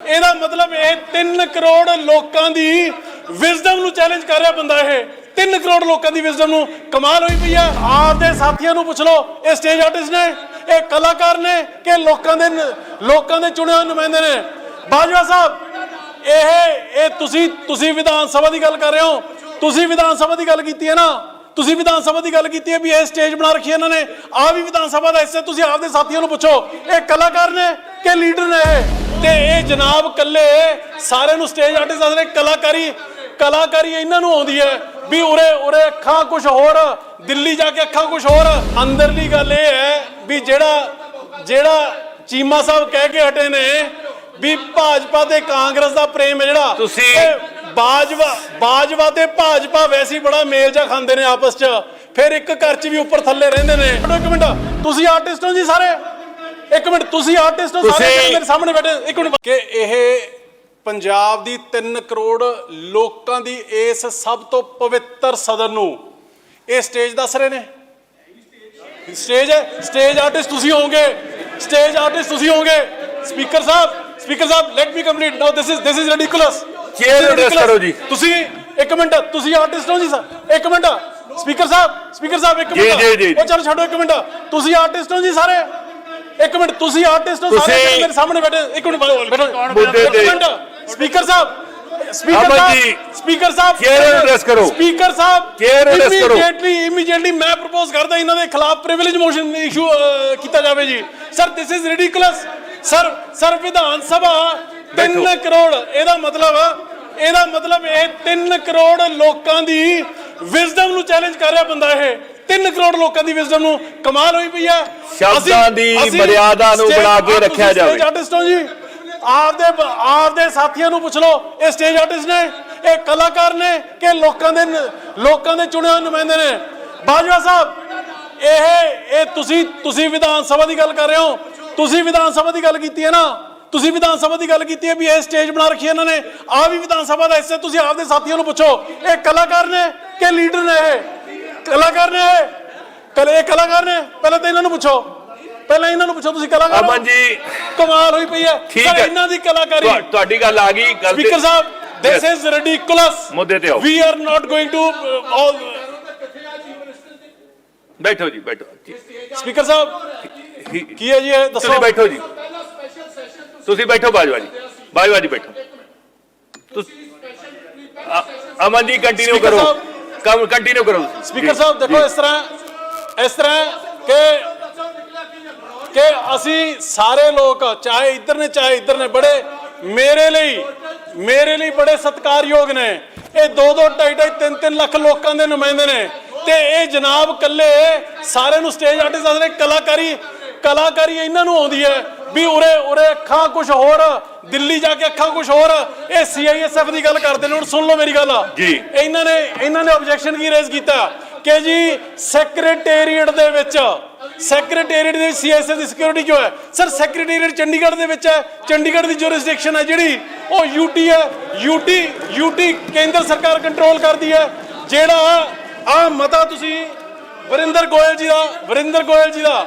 ਇਹਦਾ ਮਤਲਬ ਇਹ 3 ਕਰੋੜ ਲੋਕਾਂ ਦੀ ਵਿਜ਼ਡਮ ਨੂੰ ਚੈਲੰਜ ਕਰ ਰਿਹਾ ਬੰਦਾ ਇਹ। 3 ਕਰੋੜ ਲੋਕਾਂ ਦੀ ਵਿਜ਼ਡਮ ਨੂੰ ਕਮਾਲ ਹੋਈ ਪਈ ਆ। ਆਪਦੇ ਸਾਥੀਆਂ ਨੂੰ ਪੁੱਛ ਲਓ, ਇਹ ਸਟੇਜ ਆਰਟਿਸਟ ਨੇ, ਇਹ ਕਲਾਕਾਰ ਨੇ ਕਿ ਲੋਕਾਂ ਦੇ ਲੋਕਾਂ ਦੇ ਚੁਣੇ ਹੋਏ ਨੁਮਾਇੰਦੇ ਨੇ? ਬਾਜਵਾ ਸਾਹਿਬ, ਇਹ ਇਹ ਤੁਸੀਂ ਤੁਸੀਂ ਵਿਧਾਨ ਸਭਾ ਦੀ ਗੱਲ ਕਰ ਰਹੇ ਹੋ। ਤੁਸੀਂ ਵਿਧਾਨ ਸਭਾ ਦੀ ਗੱਲ ਕੀਤੀ ਹੈ ਨਾ। ਤੁਸੀਂ ਵਿਧਾਨ ਸਭਾ ਦੀ ਗੱਲ ਕੀਤੀ ਹੈ ਵੀ ਇਹ ਸਟੇਜ ਬਣਾ ਰੱਖੀ ਇਹਨਾਂ ਨੇ। ਆ ਵੀ ਵਿਧਾਨ ਸਭਾ ਦਾ ਹਿੱਸਾ ਤੁਸੀਂ ਆਪਦੇ ਸਾਥੀਆਂ ਨੂੰ ਪੁੱਛੋ, ਇਹ ਕਲਾਕਾਰ ਨੇ ਕਿ ਲੀਡਰ ਨੇ ਇਹ? ਤੇ ਇਹ ਜਨਾਬ ਕੱਲੇ ਸਾਰਿਆਂ ਨੂੰ ਸਟੇਜ ਆਰਟਿਸਟ ਆਸਰੇ ਕਲਾਕਾਰੀ ਕਲਾਕਾਰੀ ਇਹਨਾਂ ਨੂੰ ਆਉਂਦੀ ਹੈ ਵੀ ਉਰੇ ਉਰੇ ਅੱਖਾਂ ਕੁਝ ਹੋਰ ਦਿੱਲੀ ਜਾ ਕੇ ਅੱਖਾਂ ਕੁਝ ਹੋਰ। ਅੰਦਰਲੀ ਗੱਲ ਇਹ ਹੈ ਵੀ ਜਿਹੜਾ ਜਿਹੜਾ ਚੀਮਾ ਸਾਹਿਬ ਕਹਿ ਕੇ ਹਟੇ ਨੇ ਵੀ ਭਾਜਪਾ ਤੇ ਕਾਂਗਰਸ ਦਾ ਪ੍ਰੇਮ ਹੈ ਜਿਹੜਾ ਤੁਸੀਂ- ਬਾਜਵਾ ਬਾਜਵਾ ਤੇ ਭਾਜਪਾ ਵੈਸੇ ਹੀ ਬੜਾ ਮੇਲ ਜਾ ਖਾਂਦੇ ਨੇ ਆਪਸ ਚ। ਫਿਰ ਇੱਕ ਘਰ ਚ ਵੀ ਉੱਪਰ ਥੱਲੇ ਰਹਿੰਦੇ ਨੇ। ਇੱਕ ਮਿੰਟ ਤੁਸੀਂ ਆਰਟਿਸਟ ਹੋ ਜੀ ਸਾਰੇ? ਇੱਕ ਮਿੰਟ ਤੁਸੀਂ ਆਰਟਿਸਟ ਹੋ ਸਾਰੇ ਤੁਸੀਂ- ਮੇਰੇ ਸਾਹਮਣੇ ਬੈਠੇ ਇੱਕ ਮਿੰਟ। ਕਿ ਇਹ ਪੰਜਾਬ ਦੀ 3 ਕਰੋੜ ਲੋਕਾਂ ਦੀ ਇਸ ਸਭ ਤੋਂ ਪਵਿੱਤਰ ਸਦਨ ਨੂੰ ਇਹ ਸਟੇਜ ਦੱਸ ਰਹੇ ਨੇ? ਸਟੇਜ ਹੈ? ਸਟੇਜ ਆਰਟਿਸਟ ਤੁਸੀਂ ਹੋਵੋਗੇ। ਸਟੇਜ ਆਰਟਿਸਟ ਤੁਸੀਂ ਹੋਵੋਗੇ। Speaker Sahib speaker Sahib let me complete now this is this is ridiculous Chair address ਕਰੋ ਜੀ। ਤੁਸੀਂ ਇੱਕ ਮਿੰਟ ਤੁਸੀਂ ਆਰਟਿਸਟ ਹੋ ਜੀ ਸਰ ਇੱਕ ਮਿੰਟ। ਸਪੀਕਰ ਸਾਹਿਬ ਸਪੀਕਰ ਸਾਹਿਬ ਇੱਕ ਜੀ, ਮਿੰਟ। ਜੀ, ਜੀ। ਉਹ ਚਲੋ ਛੱਡੋ ਇੱਕ ਮਿੰਟ। ਤੁਸੀਂ ਆਰਟਿਸਟ ਹੋ ਜੀ ਸਾਰੇ। ਇੱਕ ਮਿੰਟ ਤੁਸੀਂ ਆਰਟਿਸਟ ਹੋ ਸਾਰੇ ਤੁਸੀਂ- ਮੇਰੇ ਸਾਹਮਣੇ ਬੈਠੇ ਇੱਕ ਮਿੰਟ ਬੈਠੋ ਮੁੱਦੇ ਇੱਕ ਤੇ- ਮਿੰਟ ਸਪੀਕਰ ਸਾਹਿਬ ਸਪੀਕਰ ਅਮਨ ਸਾਹਿਬ ਜੀ, ਸਪੀਕਰ ਸਾਹਿਬ chair address ਕਰੋ। ਸਪੀਕਰ ਸਾਹਿਬ Chair address ਕਰੋ। ਇਮੀਡੀਏਟਲੀ ਇਮੀਡੀਏਟਲੀ ਮੈਂ ਪ੍ਰਪੋਜ਼ ਕਰਦਾ ਇਹਨਾਂ ਦੇ ਖਿਲਾਫ ਪ੍ਰਿਵਿਲੇਜ ਮੋਸ਼ਨ ਇਸ਼ੂ ਕੀਤਾ ਜਾਵੇ ਜੀ sir this is ridiculous sir sir Vidhan Sabha 3 ਬੈਠੋ। ਕਰੋੜ ਇਹਦਾ ਮਤਲਬ ਇਹਦਾ ਮਤਲਬ ਇਹ 3 ਕਰੋੜ ਲੋਕਾਂ ਦੀ ਵਿਜ਼ਡਮ ਨੂੰ ਚੈਲੰਜ ਕਰ ਰਿਹਾ ਬੰਦਾ ਇਹ 3 ਕਰੋੜ ਲੋਕਾਂ ਦੀ ਵਿਜ਼ਡਮ ਨੂੰ ਕਮਾਲ ਹੋਈ ਪਈ ਹੈ ਸ਼ਬਦਾਂ ਦੀ ਮਰਿਆਦਾ ਨੂੰ ਬਣਾ ਕੇ ਰੱਖਿਆ ਜਾਵੇ। ਆਰਟਿਸਟ ਹੋ ਜੀ। ਆਪਦੇ ਆਪਦੇ ਸਾਥੀਆਂ ਨੂੰ ਪੁੱਛ ਲਓ ਇਹ ਸਟੇਜ ਆਰਟਿਸਟ ਨੇ ਇਹ ਕਲਾਕਾਰ ਨੇ ਕਿ ਲੋਕਾਂ ਦੇ ਲੋਕਾਂ ਦੇ ਚੁਣੇ ਹੋਏ ਨੁਮਾਇੰਦੇ ਨੇ? ਬਾਜਵਾ ਸਾਹਿਬ ਇਹ ਇਹ ਤੁਸੀਂ ਤੁਸੀਂ ਵਿਧਾਨ ਸਭਾ ਦੀ ਗੱਲ ਕਰ ਰਹੇ ਹੋ। ਤੁਸੀਂ ਵਿਧਾਨ ਸਭਾ ਦੀ ਗੱਲ ਕੀਤੀ ਹੈ ਨਾ? ਤੁਸੀਂ ਵਿਧਾਨ ਸਭਾ ਦੀ ਗੱਲ ਕੀਤੀ ਹੈ ਵੀ ਇਹ ਸਟੇਜ ਬਣਾ ਰੱਖੀ ਇਹਨਾਂ ਨੇ। ਆ ਵੀ ਵਿਧਾਨ ਸਭਾ ਦਾ ਹਿੱਸਾ ਤੁਸੀਂ ਆਪਦੇ ਸਾਥੀਆਂ ਨੂੰ ਪੁੱਛੋ। ਇਹ ਕਲਾਕਾਰ ਨੇ ਕਿ ਲੀਡਰ ਨੇ ਇਹ? ਕਲਾਕਾਰ ਨੇ ਕਲ ਇਹ ਕਲਾਕਾਰ ਨੇ ਪਹਿਲਾਂ ਤਾਂ ਇਹਨਾਂ ਨੂੰ ਪੁੱਛੋ। ਪਹਿਲਾਂ ਇਹਨਾਂ ਨੂੰ ਪੁੱਛੋ ਤੁਸੀਂ ਕਲਾਕਾਰ ਹੋ? ਅਮਨ ਜੀ। ਕਮਾਲ ਹੋਈ ਪਈ ਹੈ। ਠੀਕ ਹੈ। ਇਹਨਾਂ ਦੀ ਕਲਾਕਾਰੀ। ਤੁਹਾ- ਤੁਹਾਡੀ ਗੱਲ ਆ ਗਈ ਗੱਲ ਤੇ- ਸਪੀਕਰ ਸਾਹਿਬ this is ridiculous ਮੁੱਦੇ ਤੇ ਆਓ। we are not going to uh, all ਬੈਠੋ ਜੀ ਬੈਠੋ। ਸਪੀਕਰ ਸਾਹਿਬ ਠੀਕ- ਕੀ ਹੈ ਜੀ ਇਹ? ਦੱਸੋ। ਤੁਸੀਂ ਬੈਠੋ ਜੀ। ਤੁਸੀਂ ਬੈਠੋ ਬਾਜਵਾ ਜੀ। ਬਾਜਵਾ ਜੀ ਬੈਠੋ। ਤੁਸੀਂ ਅ- ਅਮਨ ਜੀ ਕੰਟੀਨਿਊ Speaker ਕਰੋ। ਸਾਹਿਬ। ਕੰਮ ਕੰਟੀਨਿਊ ਕਰੋ। ਸਪੀਕਰ ਸਾਹਿਬ, ਦੇਖੋ ਇਸ ਤਰ੍ਹਾਂ ਇਸ ਤਰ੍ਹਾਂ ਕਿ ਕਿ ਅਸੀਂ ਸਾਰੇ ਲੋਕ, ਚਾਹੇ ਇੱਧਰ ਨੇ, ਚਾਹੇ ਇੱਧਰ ਨੇ, ਬੜੇ ਮੇਰੇ ਲਈ ਮੇਰੇ ਲਈ ਬੜੇ ਸਤਿਕਾਰਯੋਗ ਨੇ। ਇਹ 2 2 2.5 3 3 ਲੱਖ ਲੋਕਾਂ ਦੇ ਨੁਮਾਇੰਦੇ ਨੇ। ਤੇ ਇਹ ਜਨਾਬ ਕੱਲੇ ਸਾਰਿਆਂ ਨੂੰ ਸਟੇਜ ਆਰਟਿਸਟ ਦੱਸ ਆਸਰੇ ਕਲਾਕਾਰੀ ਕਲਾਕਾਰੀ ਇਹਨਾਂ ਨੂੰ ਆਉਂਦੀ ਹੈ। ਵੀ ਉਰੇ ਉਰੇ ਅੱਖਾਂ ਕੁਝ ਹੋਰ ਦਿੱਲੀ ਜਾ ਕੇ ਅੱਖਾਂ ਕੁਝ ਹੋਰ। ਇਹ ਸੀਆਈਐਸਐਫ ਦੀ ਗੱਲ ਕਰਦੇ ਨੇ ਹੁਣ ਸੁਣ ਲਓ ਮੇਰੀ ਗੱਲ। ਜੀ। ਇਹਨਾਂ ਨੇ ਇਹਨਾਂ ਨੇ ਆਬਜੈਕਸ਼ਨ ਕੀ ਰੇਜ਼ ਕੀਤਾ? ਕਿ ਜੀ ਸੈਕਟਰੀਏਟ ਦੇ ਵਿੱਚ ਸੈਕਟਰੀਏਟ ਦੇ ਸੀਐਸਐਸ ਦੀ ਸਿਕਿਉਰਿਟੀ ਕਿਉਂ ਹੈ? ਸਰ ਸੈਕਟਰੀਏਟ ਚੰਡੀਗੜ੍ਹ ਦੇ ਵਿੱਚ ਹੈ। ਚੰਡੀਗੜ੍ਹ ਦੀ ਜੁਰਿਸਡਿਕਸ਼ਨ ਹੈ ਜਿਹੜੀ ਉਹ ਯੂਟੀ ਹੈ। ਯੂਟੀ ਯੂਟੀ ਕੇਂਦਰ ਸਰਕਾਰ ਕੰਟਰੋਲ ਕਰਦੀ ਹੈ। ਜਿਹੜਾ ਆ ਮਤਾ ਤੁਸੀਂ ਵਰਿੰਦਰ ਗੋਇਲ ਜੀ ਦਾ ਵਰਿੰਦਰ ਗੋਇਲ ਜੀ ਦਾ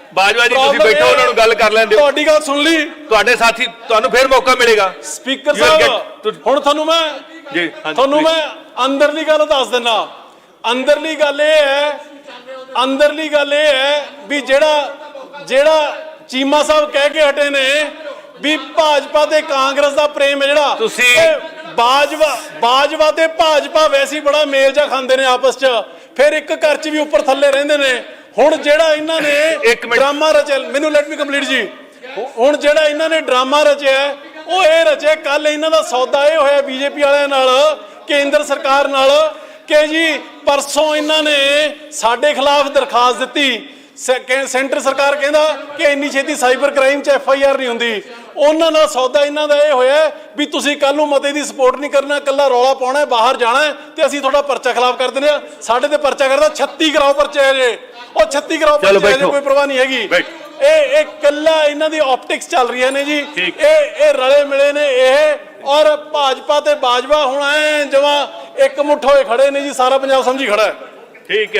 ਬਾਜਵਾ ਜੀ ਤੁਸੀਂ ਬੈਠੋ ਉਹਨਾਂ ਨੂੰ ਗੱਲ ਕਰ ਲੈਣ ਦਿਓ। ਤੁਹਾਡੀ ਗੱਲ ਸੁਣ ਲਈ। ਤੁਹਾਡੇ ਸਾਥੀ ਤੁਹਾਨੂੰ ਫਿਰ ਮੌਕਾ ਮਿਲੇਗਾ। ਸਪੀਕਰ ਸਾਹਿਬ ਹੁਣ ਤੁਹਾਨੂੰ ਮੈਂ ਜੀ, ਤੁਹਾਨੂੰ. ਮੈਂ ਅੰਦਰਲੀ ਗੱਲ ਦੱਸ ਦਿੰਦਾ। ਅੰਦਰਲੀ ਗੱਲ ਇਹ ਹੈ ਅੰਦਰਲੀ ਗੱਲ ਇਹ ਹੈ ਵੀ ਜਿਹੜਾ ਜਿਹੜਾ ਚੀਮਾ ਸਾਹਿਬ ਕਹਿ ਕੇ ਹਟੇ ਨੇ ਵੀ ਭਾਜਪਾ ਤੇ ਕਾਂਗਰਸ ਦਾ ਪ੍ਰੇਮ ਹੈ ਜਿਹੜਾ। ਤੁਸੀਂ- ਬਾਜਵਾ ਬਾਜਵਾ ਤੇ ਭਾਜਪਾ ਵੈਸੇ ਬੜਾ ਮੇਲ ਜਾ ਖਾਂਦੇ ਨੇ ਆਪਸ ਚ। ਫਿਰ ਇੱਕ ਘਰ ਚ ਵੀ ਉੱਪਰ ਥੱਲੇ ਰਹਿੰਦੇ ਨੇ। ਹੁਣ ਜਿਹੜਾ ਇਹਨਾਂ ਨੇ। ਡਰਾਮਾ ਰਚਿਆ ਮੈਨੂੰ ਲੈਟ ਮੀ ਕੰਪਲੀਟ ਜੀ। ਹੁਣ ਜਿਹੜਾ ਇਹਨਾਂ ਨੇ ਡਰਾਮਾ ਰਚਿਆ ਉਹ ਇਹ ਰਚਿਆ ਕੱਲ ਇਹਨਾਂ ਦਾ ਸੌਦਾ ਇਹ ਹੋਇਆ ਬੀਜੇਪੀ ਵਾਲਿਆਂ ਨਾਲ ਕੇਂਦਰ ਸਰਕਾਰ ਨਾਲ ਕਿ ਜੀ ਪਰਸੋਂ ਇਹਨਾਂ ਨੇ ਸਾਡੇ ਖਿਲਾਫ ਦਰਖਾਸਤ ਦਿੱਤੀ। ਸੈਂਟਰ ਸਰਕਾਰ ਕਹਿੰਦਾ ਕਿ ਇੰਨੀ ਛੇਤੀ ਸਾਈਬਰ ਕ੍ਰਾਈਮ 'ਚ ਐਫ ਆਈ ਆਰ ਨਹੀਂ ਹੁੰਦੀ। ਉਹਨਾਂ ਨਾਲ ਸੌਦਾ ਇਹਨਾਂ ਦਾ ਇਹ ਹੋਇਆ ਹੈ ਵੀ ਤੁਸੀਂ ਕੱਲ ਨੂੰ ਮਤੇ ਦੀ ਸਪੋਰਟ ਨਹੀਂ ਕਰਨਾ ਕੱਲਾ ਰੌਲਾ ਪਾਉਣਾ ਹੈ, ਬਾਹਰ ਜਾਣਾ ਹੈ ਤੇ ਅਸੀਂ ਤੁਹਾਡਾ ਪਰਚਾ ਖਿਲਾਫ ਕਰ ਦਿੰਦੇ ਆ ਸਾਡੇ ਤੇ ਪਰਚਾ ਕਰਦਾ 36 ਕਰਾਓ ਪਰਚੇ ਜੇ ਉਹ 36 ਕਰਾਓ ਚਲੋ ਪਰਚੇ ਜੇ ਬੈਠੋ। ਕੋਈ ਪਰਵਾਹ ਨਹੀਂ ਹੈਗੀ। ਇਹ ਇਹ ਕੱਲਾ ਇਹਨਾਂ ਦੀ ਆਪਟਿਕਸ ਚੱਲ ਰਹੀਆਂ ਨੇ ਜੀ। ਇਹ ਇਹ ਰਲੇ ਮਿਲੇ ਨੇ ਇਹ। ਔਰ ਭਾਜਪਾ ਤੇ ਬਾਜਵਾ ਹੁਣ ਐ ਜਮਾ ਇੱਕ ਮੁੱਠ ਹੋਏ ਖੜੇ ਨੇ ਜੀ ਸਾਰਾ ਪੰਜਾਬ ਸਮਝੀ ਖੜਾ ਹੈ। ਠੀਕ ਹੈ।